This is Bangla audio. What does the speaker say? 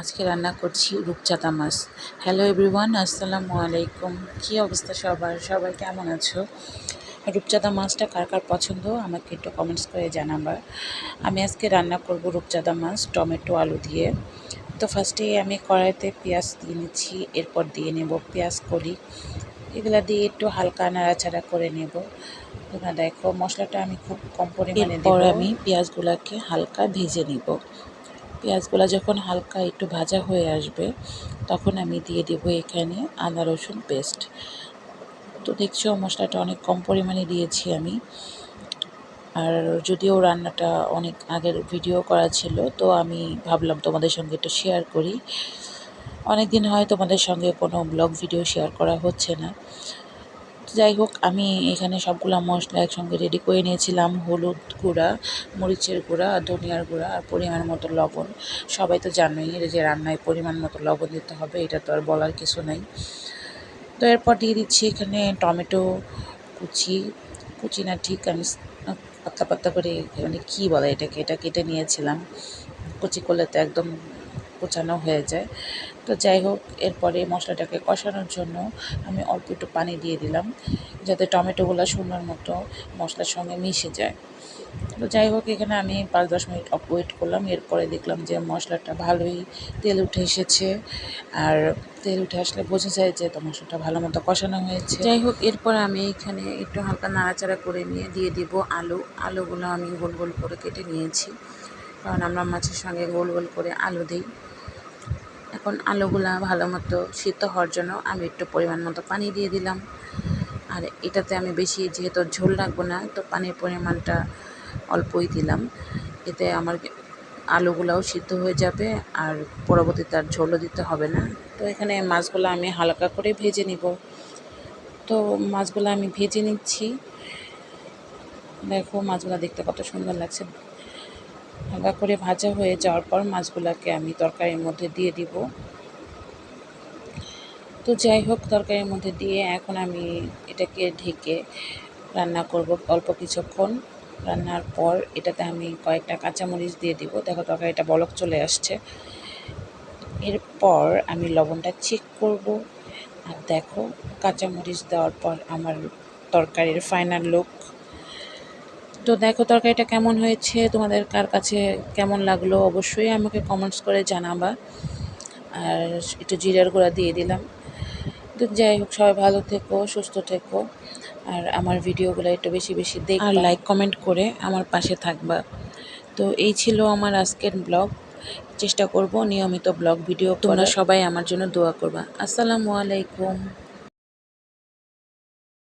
আজকে রান্না করছি রূপচাঁদা মাছ। হ্যালো এভরিওয়ান আসসালামু আলাইকুম। কী অবস্থা সবার? সবাই কেমন আছো? রূপচাঁদা মাছটা কার কার পছন্দ? আমাকে একটু কমেন্টস করে জানাবার আমি আজকে রান্না করব রূপচাঁদা মাছ টমেটো আলু দিয়ে। তো ফার্স্টে আমি কড়াইতে পেঁয়াজ দিয়ে নিচ্ছি এরপর দিয়ে নেব পেঁয়াজ কলি। এগুলা দিয়ে একটু হালকা নাড়াচাড়া করে নেব। তোমরা দেখো মশলাটা আমি খুব কম পরিমাণে দেবো। আমি পেঁয়াজগুলোকে হালকা ভেজে নিব। পেঁয়াজগুলো যখন হালকা একটু ভাজা হয়ে আসবে, তখন আমি দিয়ে দেব এখানে আদা, রসুন পেস্ট। তো দেখছ, মশলাটা অনেক কম পরিমাণে দিয়েছি আমি। আর যদিও রান্নাটা অনেক আগের ভিডিও করা ছিল, তো আমি ভাবলাম তোমাদের সঙ্গে একটু শেয়ার করি। অনেক দিন হয় তোমাদের সঙ্গে কোনো ব্লগ ভিডিও শেয়ার করা হচ্ছে না। যাই হোক, আমি এখানে সবগুলো মশলা একসঙ্গে রেডি করে নিয়েছিলাম। হলুদ গুঁড়া, মরিচের গুঁড়া আর ধনিয়ার গুঁড়া আর পরিমাণ মতো লবণ। সবাই তো জানোই যে রান্নায় পরিমাণ মতো লবণ দিতে হবে, এটা তো আর বলার কিছু নাই। তো এরপর দিয়ে দিচ্ছি এখানে টমেটো কুচি। কুচি না ঠিক আমি পাত্তা পাতলা করে মানে কী বলে এটাকে? এটা কেটে নিয়েছিলাম। কুচি করলে তো একদম কুচানো হয়ে যায়। তো যাই হোক, এরপরে মশলাটাকে কষানোর জন্য আমি অল্প একটু পানি দিয়ে দিলাম, যাতে টমেটোগুলো সুন্দর মতো মশলার সঙ্গে মিশে যায়। তো যাই হোক, এখানে আমি পাঁচ দশ মিনিট ওয়েট করলাম, এরপরে দেখলাম যে মশলাটা ভালোই তেল উঠে এসেছে। আর তেল উঠে আসলে বোঝা যায় যে তো মশলাটা ভালো মতো কষানো হয়েছে। যাই হোক, এরপর আমি এখানে একটু হালকা নাড়াচাড়া করে নিয়ে দিয়ে দিব আলু। আলুগুলো আমি গোল গোল করে কেটে নিয়েছি। কারণ আমরা মাছের সঙ্গে গোল গোল করে আলু দিই। এখন আলুগুলা ভালো মতো সিদ্ধ হওয়ার জন্য আমি একটু পরিমাণ মতো পানি দিয়ে দিলাম। আর এটাতে আমি বেশি যেহেতু ঝোল রাখব না, তো পানির পরিমাণটা অল্পই দিলাম। এতে আমার আলুগুলাও সিদ্ধ হয়ে যাবে আর পরবর্তীতে আর ঝোলও দিতে হবে না। তো এখানে মাছগুলো আমি হালকা করে ভেজে নিব। তো মাছগুলো আমি ভেজে নিচ্ছি। দেখো মাছগুলো দেখতে কত সুন্দর লাগছে। হালকা করে ভাজা হয়ে যাওয়ার পর মাছগুলোকে আমি তরকারির মধ্যে দিয়ে দিব। তো যাই হোক, তরকারির মধ্যে দিয়ে এখন আমি এটাকে ঢেকে রান্না করব অল্প কিছুক্ষণ। রান্নার পর এটাতে আমি কয়েকটা কাঁচামরিচ দিয়ে দিব। দেখো তরকারিটা বলক চলে আসছে। এরপর আমি লবণটা চেক করব। আর দেখো, কাঁচামরিচ দেওয়ার পর আমার তরকারির ফাইনাল লুক তো দেখো তরকারিটা কেমন হয়েছে তোমাদের কার কাছে কেমন লাগল অবশ্যই আমাকে কমেন্টস করে জানাবা। আর একটু জিরার গুঁড়া দিয়ে দিলাম। তো যাই হোক সবাই ভালো থেকো সুস্থ থেকো। আর আমার ভিডিওগুলো একটু বেশি বেশি দেখ আর লাইক কমেন্ট করে আমার পাশে থাকবা। তো এই ছিল আমার আজকের ব্লগ চেষ্টা করব নিয়মিত ব্লগ ভিডিও তোমরা সবাই আমার জন্য দোয়া করবা। আসসালামু আলাইকুম।